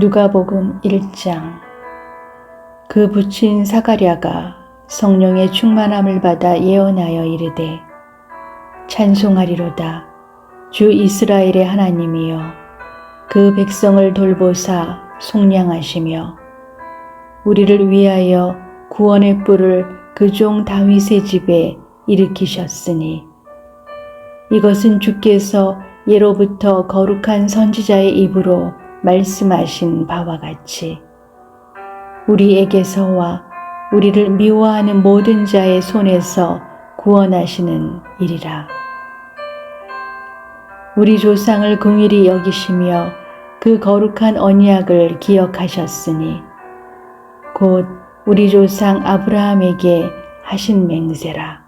누가복음 1장. 그 부친 사가랴가 성령의 충만함을 받아 예언하여 이르되 찬송하리로다. 주 이스라엘의 하나님이여 그 백성을 돌보사 속량하시며 우리를 위하여 구원의 뿔을 그 종 다윗의 집에 일으키셨으니 이것은 주께서 예로부터 거룩한 선지자의 입으로 말씀하신 바와 같이 우리에게서와 우리를 미워하는 모든 자의 손에서 구원하시는 일이라. 우리 조상을 긍일히 여기시며 그 거룩한 언약을 기억하셨으니 곧 우리 조상 아브라함에게 하신 맹세라.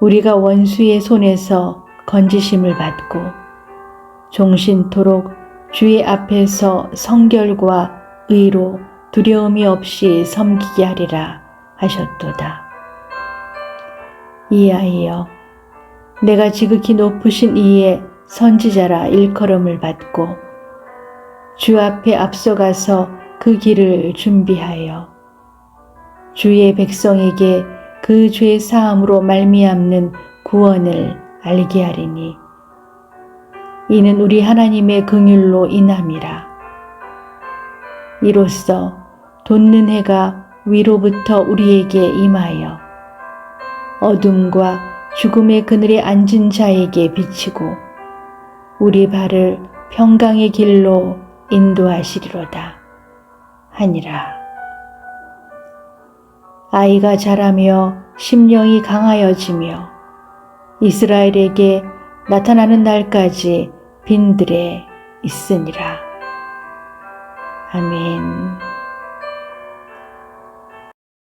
우리가 원수의 손에서 건지심을 받고 종신토록 주의 앞에서 성결과 의로 두려움이 없이 섬기게 하리라 하셨도다. 이 아이여 내가 지극히 높으신 이의 선지자라 일컬음을 받고 주 앞에 앞서가서 그 길을 준비하여 주의 백성에게 그 죄 사함으로 말미암는 구원을 알게 하리니 이는 우리 하나님의 긍휼로 인함이라 이로써 돋는 해가 위로부터 우리에게 임하여 어둠과 죽음의 그늘에 앉은 자에게 비치고 우리 발을 평강의 길로 인도하시리로다 하니라. 아이가 자라며 심령이 강하여지며 이스라엘에게 나타나는 날까지 빈들에 있으니라. 아멘.